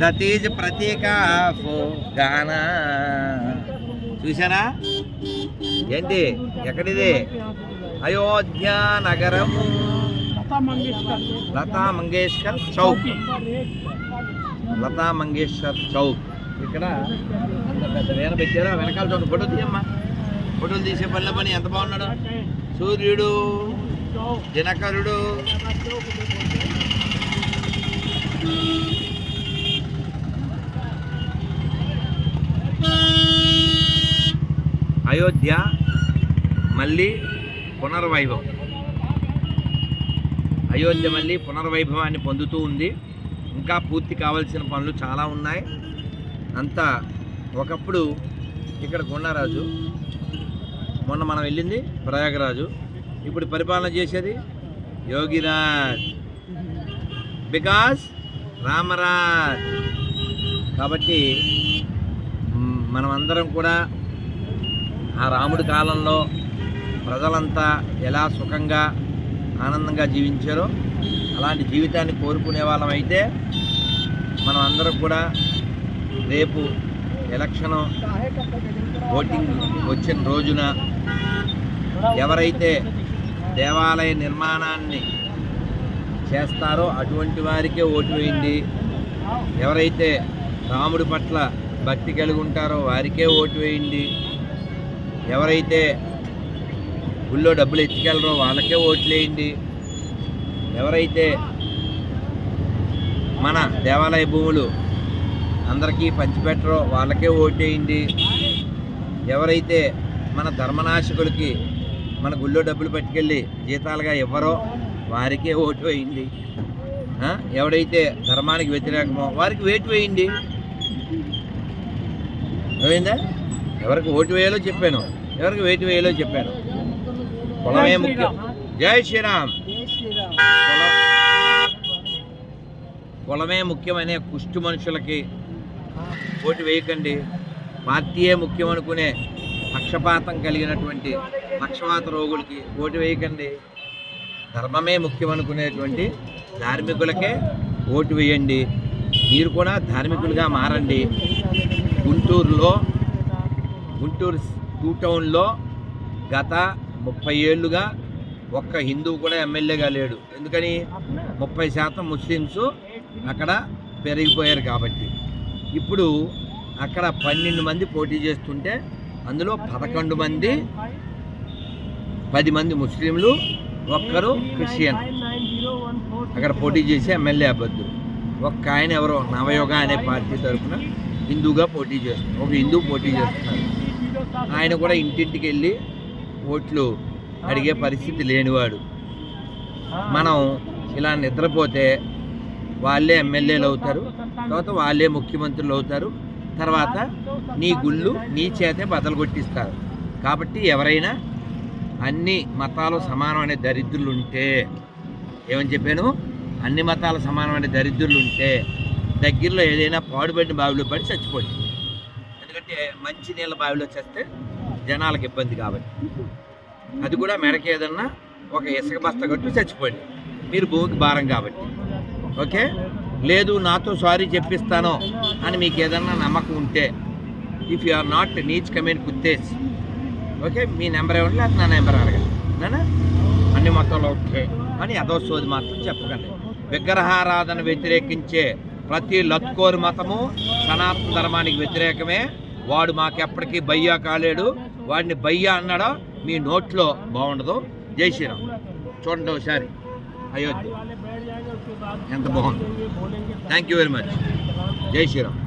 That is ప్రతీక of గానా. చూసారా ఏంటి? ఎక్కడిది? అయోధ్య నగరము లతా మంగేష్కర్ చౌక్. లతా మంగేష్కర్ చౌక్. ఇక్కడ పెద్ద పెట్టారు? వెనకాల చూడండి. ఫోటో తీయమ్మా. ఫోటోలు తీసే పనిలో పని. ఎంత బాగున్నాడు? సూర్యుడు దినకరుడు. అయోధ్య మళ్ళీ పునర్వైభవం. అయోధ్య మళ్ళీ పునర్వైభవాన్ని పొందుతూ ఉంది. ఇంకా పూర్తి కావాల్సిన పనులు చాలా ఉన్నాయి. అంతా ఒకప్పుడు ఇక్కడ కొండరాజు మొన్న మనం వెళ్ళింది ప్రయాగరాజు. ఇప్పుడు పరిపాలన చేసేది యోగిరాజ్. బికాస్ రామరాజ్. కాబట్టి మనమందరం కూడా ఆ రాముడి కాలంలో ప్రజలంతా ఎలా సుఖంగా ఆనందంగా జీవించారో అలాంటి జీవితాన్ని కోరుకునే వాళ్ళం అయితే మనం అందరం కూడా రేపు ఎలక్షను ఓటింగ్ వచ్చిన రోజున ఎవరైతే దేవాలయ నిర్మాణాన్ని చేస్తారో అటువంటి వారికే ఓటు వేయండి. ఎవరైతే రాముడి పట్ల భక్తి కలిగి ఉంటారో వారికే ఓటు వేయండి. ఎవరైతే గుళ్ళో డబ్బులు ఎత్తుకెళ్ళరో వాళ్ళకే ఓట్లు వేయండి. ఎవరైతే మన దేవాలయ భూములు అందరికీ పంచిపెట్టరో వాళ్ళకే ఓటేయండి ఎవరైతే మన ధర్మనాశకులకి మన గుళ్ళో డబ్బులు పట్టుకెళ్ళి జీతాలుగా ఇవ్వరో వారికే ఓటు వేయండి. ఎవడైతే ధర్మానికి వ్యతిరేకమో వారికి వేటు వేయండి. అయిందా ఎవరికి ఓటు వేయాలో చెప్పాను. ఎవరికి వేటు వేయాలో చెప్పాను. కులమే ముఖ్యం? జై శ్రీరామ్. కులమే ముఖ్యమనే కుష్టు మనుషులకి ఓటు వేయకండి. పార్టీయే ముఖ్యం అనుకునే పక్షపాతం కలిగినటువంటి పక్షపాత రోగులకి ఓటు వేయకండి. ధర్మమే ముఖ్యం అనుకునేటువంటి ధార్మికులకే ఓటు వేయండి. మీరు కూడా ధార్మికులుగా మారండి. గుంటూరులో గుంటూరు టూ టౌన్లో గత ముప్పై ఏళ్ళుగా ఒక్క హిందూ కూడా ఎమ్మెల్యేగా లేడు. ఎందుకని? ముప్పై శాతం ముస్లిమ్స్ అక్కడ పెరిగిపోయారు కాబట్టి. ఇప్పుడు అక్కడ పన్నెండు మంది పోటీ చేస్తుంటే అందులో పదకొండు మంది పది మంది ముస్లింలు ఒక్కరు క్రిస్టియన్. అక్కడ పోటీ చేసి ఎమ్మెల్యే అభ్యర్థులు. ఒక్క ఆయన ఎవరో నవయోగ అనే పార్టీ తరఫున హిందూగా పోటీ చేస్తున్నారు. ఒక హిందూ పోటీ చేస్తున్నారు. ఆయన కూడా ఇంటింటికి వెళ్ళి ఓట్లు అడిగే పరిస్థితి లేనివాడు. మనం ఇలా నిద్రపోతే వాళ్ళే ఎమ్మెల్యేలు అవుతారు తర్వాత వాళ్ళే ముఖ్యమంత్రులు అవుతారు తర్వాత నీ గుళ్ళు నీ చేతే బదలు కొట్టిస్తారు. కాబట్టి ఎవరైనా అన్ని మతాలు సమానమైన దరిద్రులు ఉంటే ఏమని చెప్పాను? అన్ని మతాలు సమానమైన దరిద్రులు ఉంటే దగ్గరలో ఏదైనా పాడుబడిన బావిలో పడి చచ్చిపోయింది ఎందుకంటే మంచి నీళ్ళ బావిలో చేస్తే జనాలకు ఇబ్బంది కాబట్టి. అది కూడా మెడకి ఏదన్నా ఒక ఇసుక బస్త కట్టు చచ్చిపోయింది. మీరు భూమికి భారం కాబట్టి. ఓకే? లేదు నాతో సారీ చెప్పిస్తాను అని మీకు ఏదన్నా నమ్మకం ఉంటే ఇఫ్ యు ఆర్ నాట్ నీచ్ కమెంట్ కుత్తేజ్ ఓకే? మీ నెంబర్ ఇవ్వండి లేదా నా నెంబర్ అడగండి. నానా? అన్ని మొత్తంలో ఓకే. అని అదో సోది మాత్రం చెప్పకండి. విగ్రహారాధన వ్యతిరేకించే ప్రతి లత్కోరు మతము సనాతన ధర్మానికి వ్యతిరేకమే. వాడు మాకెప్పటికీ బయ్యా కాలేడు. వాడిని బయ్యా అన్నాడా? మీ నోట్లో బాగుండదు. జై శ్రీరామ్. చూడండి ఒకసారి. అయోధ్య. ఎంత బాగుంది. థ్యాంక్ యూ వెరీ మచ్ జై శ్రీరామ్.